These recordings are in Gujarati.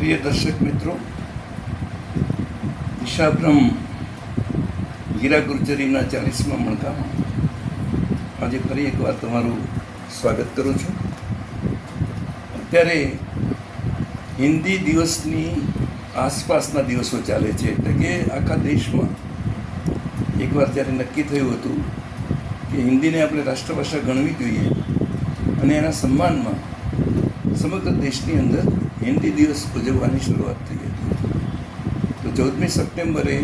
પ્રિય દર્શક મિત્રો ઈશાબ્રહ્મ ગીરા ગુર્જરીના ચાલીસમાં મણકામાં આજે ફરી એકવાર તમારું સ્વાગત કરું છું. અત્યારે હિન્દી દિવસની આસપાસના દિવસો ચાલે છે એટલે કે આખા દેશમાં એકવાર ત્યારે નક્કી થયું હતું કે હિન્દીને આપણે રાષ્ટ્રભાષા ગણવી જોઈએ અને એના સન્માનમાં સમગ્ર દેશની અંદર હિન્દી દિવસ ઉજવવાની શરૂઆત થઈ હતી. તો ચૌદમી સપ્ટેમ્બરે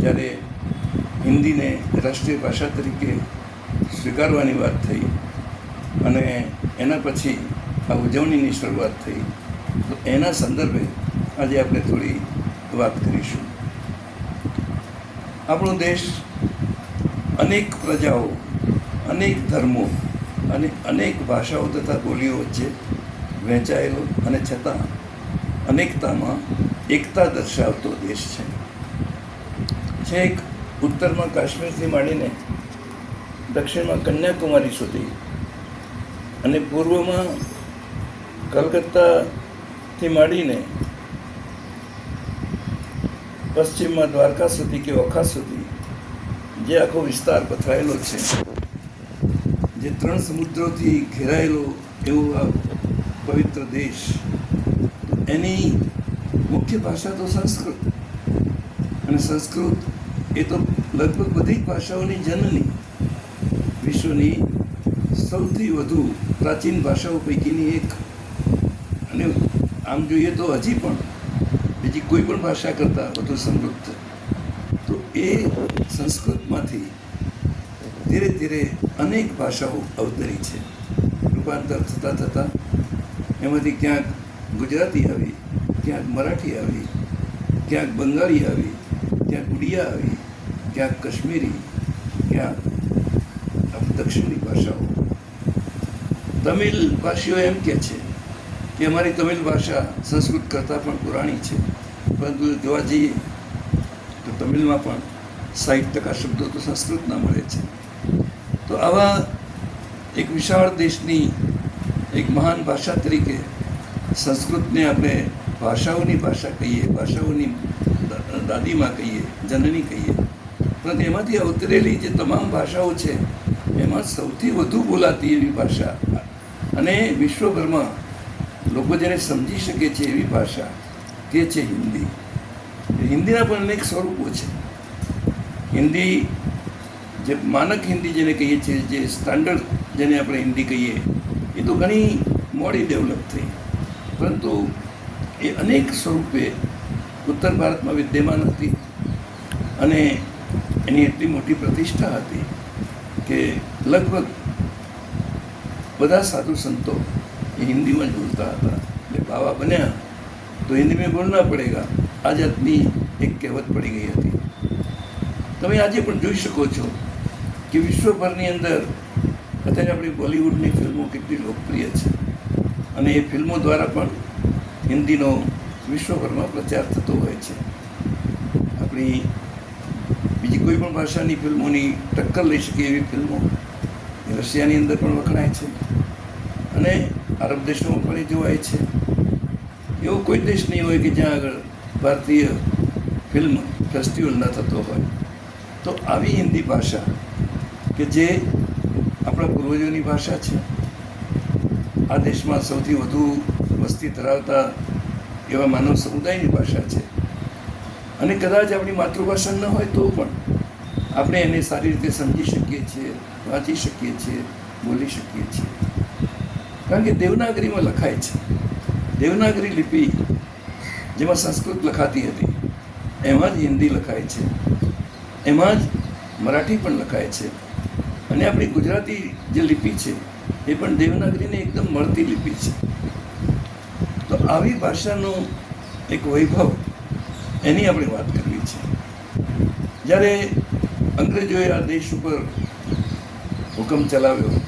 જ્યારે હિન્દીને રાષ્ટ્રીય ભાષા તરીકે સ્વીકારવાની વાત થઈ અને એના પછી આ ઉજવણીની શરૂઆત થઈ, તો એના સંદર્ભે આજે આપણે થોડી વાત કરીશું. આપણો દેશ અનેક પ્રજાઓ, અનેક ધર્મો અને અનેક ભાષાઓ તથા બોલીઓ વચ્ચે વહેંચાયેલો અને છતાં અનેકતામાં એકતા દર્શાવતો દેશ છે. છેક ઉત્તરમાં કાશ્મીરથી માંડીને દક્ષિણમાં કન્યાકુમારી સુધી અને પૂર્વમાં કલકત્તાથી માંડીને પશ્ચિમમાં દ્વારકા સુધી કે ઓખા સુધી જે આખો વિસ્તાર પથરાયેલો છે. જે ત્રણ સમુદ્રોથી ઘેરાયેલો એવો આ પવિત્ર દેશ. એની મુખ્ય ભાષા તો સંસ્કૃત. અને સંસ્કૃત એ તો લગભગ બધી ભાષાઓની જનની. વિશ્વની સૌથી વધુ પ્રાચીન ભાષાઓ પૈકીની એક. અને આમ જોઈએ તો હજી પણ બીજી કોઈ પણ ભાષા કરતાં વધુ સમૃદ્ધ. તો એ સંસ્કૃતમાંથી ધીરે ધીરે અનેક ભાષાઓ અવતરી છે. રૂપાંતર થતાં થતાં એમાંથી ક્યાંક ગુજરાતી આવી, ક્યાંક મરાઠી આવી, ક્યાંક બંગાળી આવી, ક્યાંક ઉડિયા આવી, ક્યાંક કાશ્મીરી, ક્યાંક દક્ષિણી ભાષાઓ. તમિલ ભાષીઓ એમ કહે છે કે અમારી તમિલ ભાષા સંસ્કૃત કરતાં પણ પુરાણી છે. પરંતુ જોવા જઈએ તો તમિલમાં પણ સાહીઠ ટકા શબ્દો તો સંસ્કૃતના મળે છે. તો આવા એક વિશાળ દેશની એક મહાન ભાષા તરીકે સંસ્કૃતને આપણે ભાષાઓની ભાષા કહીએ, ભાષાઓની દાદીમાં કહીએ, જનની કહીએ. પરંતુ એમાંથી અવતરેલી જે તમામ ભાષાઓ છે, એમાં સૌથી વધુ બોલાતી એવી ભાષા અને વિશ્વભરમાં લોકો જેને સમજી શકે છે એવી ભાષા તે છે હિન્દી. હિન્દીના પણ અનેક સ્વરૂપો છે. હિન્દી જે માનક હિન્દી જેને કહીએ છીએ, જે સ્ટાન્ડર્ડ જેને આપણે હિન્દી કહીએ એ તો ઘણી મોડી ડેવલપ થઈ. પરંતુ એ અનેક સ્વરૂપે ઉત્તર ભારતમાં વિદ્યમાન હતી અને એની એટલી મોટી પ્રતિષ્ઠા હતી કે લગભગ બધા સાધુ સંતો એ હિન્દીમાં બોલતા હતા. એટલે બાવા બન્યા તો હિન્દી મેં બોલના પડેગા. આ જાતની એક કહેવત પડી ગઈ હતી. તમે આજે પણ જોઈ શકો છો કે વિશ્વભરની અંદર અત્યારે આપણી બોલિવૂડની ફિલ્મો કેટલી લોકપ્રિય છે. અને એ ફિલ્મો દ્વારા પણ હિન્દીનો વિશ્વભરમાં પ્રચાર થતો હોય છે. આપણી બીજી કોઈ પણ ભાષાની ફિલ્મોની ટક્કર લઈ શકે એવી ફિલ્મો રશિયાની અંદર પણ વખણાય છે. અને અરબ દેશોમાં પણ એ જોવાય છે. એવો કોઈ દેશ નહીં હોય કે જ્યાં આગળ ભારતીય ફિલ્મ ફેસ્ટિવલ ન થતો હોય. તો આવી હિન્દી ભાષા કે જે આપણા પૂર્વજોની ભાષા છે. આ દેશમાં સૌથી વધુ વસ્તી ધરાવતા એવા માનવ સમુદાયની ભાષા છે. અને કદાચ આપણી માતૃભાષા ન હોય તો પણ આપણે એને સારી રીતે સમજી શકીએ છીએ, વાંચી શકીએ છીએ, બોલી શકીએ છીએ. કારણ કે દેવનાગરીમાં લખાય છે. દેવનાગરી લિપિ જેમાં સંસ્કૃત લખાતી હતી. એમાં જ હિન્દી લખાય છે. એમાં જ મરાઠી પણ લખાય છે. અને આપણી ગુજરાતી જે લિપિ છે, એ પણ દેવનાગરીને એકદમ મળતી લિપિ છે. તો આવી ભાષાનો એક વૈભવ એની આપણે વાત કરવી છે. જ્યારે અંગ્રેજોએ આ દેશ ઉપર હુકમ ચલાવ્યો,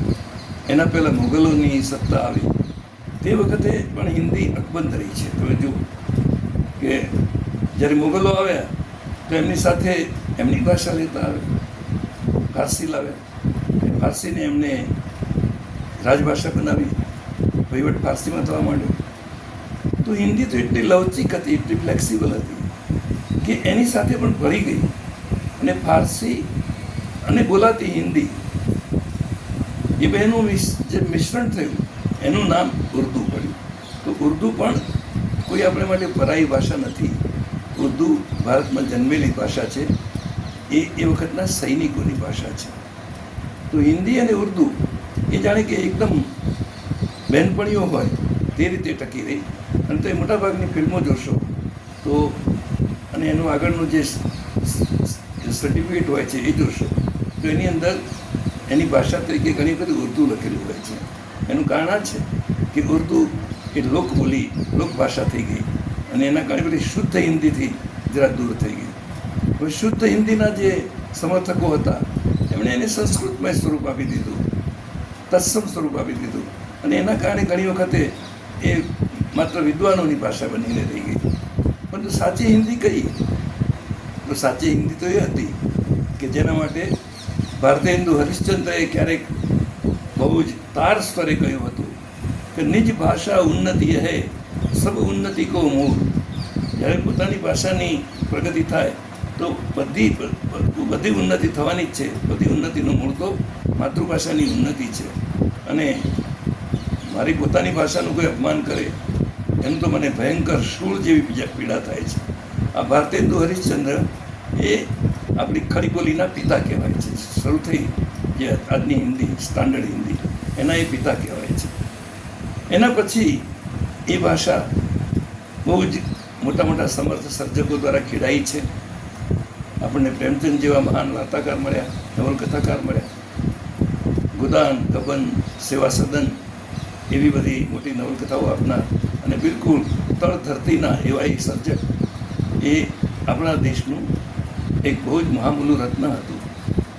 એના પહેલાં મુગલોની સત્તા આવી. તે વખતે પણ હિન્દી અકબંધ રહી છે. તમે જુઓ કે જ્યારે મુગલો આવ્યા, તો એમની સાથે એમની ભાષા લેતા આવે ફારસી લાવ્યા. ફારસીને એમને રાજભાષા બનાવી, વહીવટ ફારસીમાં થવા માંડ્યો. તો હિન્દી તો એટલી લવચિક હતી, એટલી ફ્લેક્સિબલ હતી, કે એની સાથે પણ ભળી ગઈ. અને ફારસી અને બોલાતી હિન્દી, એ બેનું જે મિશ્રણ થયું, એનું નામ ઉર્દુ પડ્યું. તો ઉર્દુ પણ કોઈ આપણે માટે પરાઈ ભાષા નથી. ઉર્દુ ભારતમાં જન્મેલી ભાષા છે. એ એ વખતના સૈનિકોની ભાષા છે. તો હિન્દી અને ઉર્દુ એ જાણે કે એકદમ બહેનપણીઓ હોય તે રીતે ટકી રહી. અને તો એ મોટાભાગની ફિલ્મો જોશો તો અને એનું આગળનું જે સર્ટિફિકેટ હોય છે એ જોશો. તો એની અંદર એની ભાષા તરીકે ઘણી બધી ઉર્દુ લખેલું હોય છે. એનું કારણ આ છે કે ઉર્દુ એ લોકબોલી, લોકભાષા થઈ ગઈ અને એના ઘણી બધી શુદ્ધ હિન્દીથી જરા દૂર થઈ ગઈ. હવે શુદ્ધ હિન્દીના જે સમર્થકો હતા એમણે એને સંસ્કૃતમય સ્વરૂપ આપી દીધું, તત્સમ સ્વરૂપ આપી દીધું. અને એના કારણે ઘણી વખતે એ માત્ર વિદ્વાનોની ભાષા બનીને રહી ગઈ. પરંતુ સાચી હિન્દી કઈ? તો સાચી હિન્દી તો એ હતી કે જેના માટે ભારતીય હિન્દુ હરિશ્ચંદ્રએ ક્યારેક બહુ જ તાર સ્તરે કહ્યું હતું કે નિજ ભાષા ઉન્નતિ હે, સબ ઉન્નતિ કો મૂળ. જ્યારે પોતાની ભાષાની પ્રગતિ થાય તો બધી બધી ઉન્નતિ થવાની જ છે. બધી ઉન્નતિનો મૂળ તો માતૃભાષાની ઉન્નતિ છે. અને મારી પોતાની ભાષાનું કોઈ અપમાન કરે, એમ તો મને ભયંકર શૂળ જેવી બીજા પીડા થાય છે. આ ભારતેન્દુ હરિશ્ચંદ્ર એ આપણી ખડી બોલીના પિતા કહેવાય છે. શરૂ થઈ જે આજની હિન્દી, સ્ટાન્ડર્ડ હિન્દી, એના એ પિતા કહેવાય છે. એના પછી એ ભાષા બહુ જ મોટા મોટા સમર્થ સર્જકો દ્વારા ખેડાઈ છે. આપણને પ્રેમચંદ જેવા મહાન વાર્તાકાર મળ્યા નવલકથાકાર મળ્યા. ગુદાન, ગબન, સેવા સદન એવી બધી મોટી નવલકથાઓ આપનાર અને બિલકુલ તળ ધરતીના એવા એક સર્જક એ આપણા દેશનું એક બહુ જ મહામૂલું રત્ન હતું.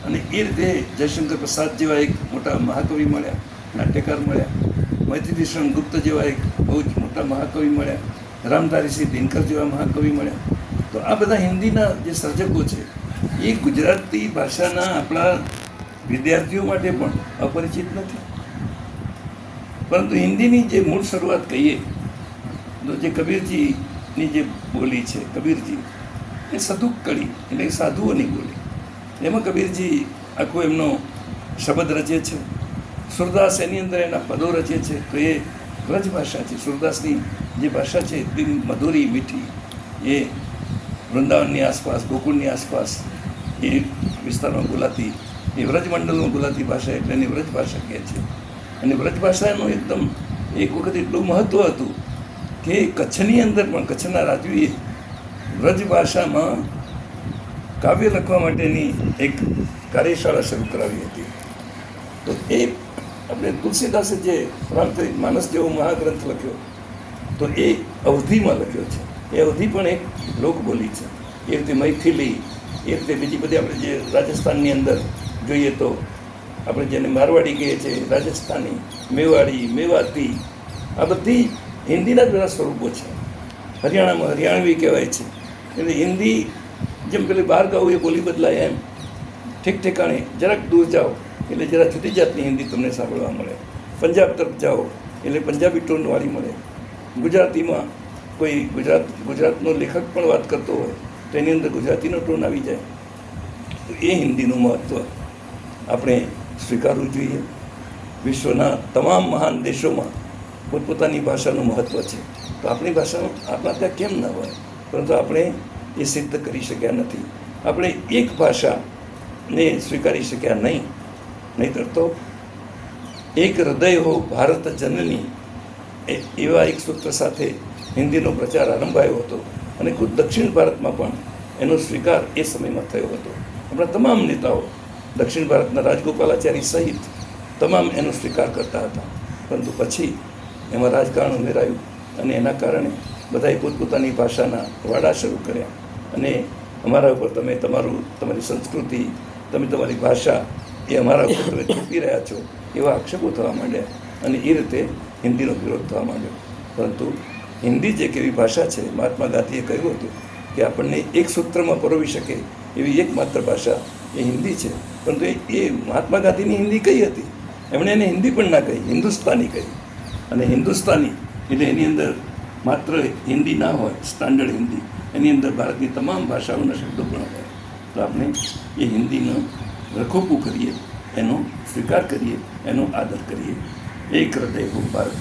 અને એ રીતે જયશંકર પ્રસાદ જેવા એક મોટા મહાકવિ મળ્યા, નાટ્યકાર મળ્યા. મૈત્રીભૂષણ ગુપ્ત જેવા એક બહુ જ મોટા મહાકવિ મળ્યા. રામધારીસિંહ દિનકર જેવા મહાકવિ મળ્યા. આ બધા હિન્દીના જે સર્જકો છે, એ ગુજરાતી ભાષાના આપણા વિદ્યાર્થીઓ માટે પણ અપરિચિત નથી. પરંતુ હિન્દીની જે મૂળ શરૂઆત કહીએ, તો જે કબીરજીની જે બોલી છે, કબીરજી, એ સદુક કડી એટલે સાધુઓની બોલી. એમાં કબીરજી આખો એમનો શબ્દ રચે છે. સુરદાસ એની અંદર એના પદો રચે છે, તો એ વ્રજ ભાષા છે. સુરદાસની જે ભાષા છે, એટલી મધુરી, મીઠી, એ વૃંદાવનની આસપાસ, ગોકુળની આસપાસ, એ વિસ્તારમાં બોલાતી એ વ્રજમંડળમાં બોલાતી ભાષા એટલે એની વ્રજ ભાષા કહે છે. અને વ્રજ ભાષાનું એકદમ એક વખત એટલું મહત્ત્વ હતું કે કચ્છની અંદર પણ, કચ્છના રાજવીએ વ્રજ ભાષામાં કાવ્ય લખવા માટેની એક કાર્યશાળા શરૂ કરાવી હતી. તો એ આપણે તુલસીદાસે જે રામચરિત માનસ જેવો મહાગ્રંથ લખ્યો, તો એ અવધિમાં લખ્યો છે. એ બધી પણ એક લોકબોલી છે. એ રીતે મૈથિલી, એ રીતે બીજી બધી આપણે જે રાજસ્થાનની અંદર જોઈએ તો આપણે જેને મારવાડી કહીએ છીએ, રાજસ્થાની, મેવાડી, મેવાતી, આ બધી હિન્દીના જ બધા સ્વરૂપો છે. હરિયાણામાં હરિયાણવી કહેવાય છે. એટલે હિન્દી જેમ પેલી બહાર ગાવું એ બોલી બદલાય એમ. ઠીક ઠેકાણે જરાક દૂર જાઓ, એટલે જરા જુદી જાતની હિન્દી તમને સાંભળવા મળે. પંજાબ તરફ જાઓ, એટલે પંજાબી ટોનવાળી મળે. ગુજરાતીમાં કોઈ ગુજરાત, ગુજરાતનો લેખક પણ વાત કરતો હોય, તો એની અંદર ગુજરાતીનો ટોન આવી જાય. તો એ હિન્દીનું મહત્ત્વ આપણે સ્વીકારવું જોઈએ. વિશ્વના તમામ મહાન દેશોમાં પોતપોતાની ભાષાનું મહત્ત્વ છે. તો આપણી ભાષાનું આપણા ત્યાં કેમ ન હોય? પરંતુ આપણે એ સિદ્ધ કરી શક્યા નથી. આપણે એક ભાષાને સ્વીકારી શક્યા નહીં. નહીંતર તો એક હૃદય હો ભારત જનની એવા એક સૂત્ર સાથે હિન્દીનો પ્રચાર આરંભાયો હતો અને ખુદ દક્ષિણ ભારતમાં પણ એનો સ્વીકાર એ સમયમાં થયો હતો. આપણા તમામ નેતાઓ દક્ષિણ ભારતના રાજગોપાલાચારી સહિત તમામ એનો સ્વીકાર કરતા હતા. પરંતુ પછી એમાં રાજકારણ ઉમેરાયું અને એના કારણે બધાએ પોતપોતાની ભાષાના વાડા શરૂ કર્યા. અને અમારા ઉપર તમે તમારું, તમારી સંસ્કૃતિ, તમે તમારી ભાષા એ અમારા ઉપર તમે થૂંકી રહ્યા છો એવા આક્ષેપો થવા માંડ્યા અને એ રીતે હિન્દીનો વિરોધ થવા માંડ્યો. પરંતુ હિન્દી જે એવી ભાષા છે, મહાત્મા ગાંધીએ કહ્યું હતું કે આપણને એક સૂત્રમાં પરોવી શકે એવી એકમાત્ર ભાષા એ હિન્દી છે. પરંતુ એ મહાત્મા ગાંધીની હિન્દી કઈ હતી? એમણે એને હિન્દી પણ ના કહી, હિન્દુસ્તાની કહી. અને હિન્દુસ્તાની એટલે એની અંદર માત્ર હિન્દી ના હોય, સ્ટાન્ડર્ડ હિન્દી, એની અંદર ભારતની તમામ ભાષાઓના શબ્દો પણ હોય. તો આપણે એ હિન્દીનો રખોપું કરીએ, એનો સ્વીકાર કરીએ, એનો આદર કરીએ. એક હૃદય હું ભારત.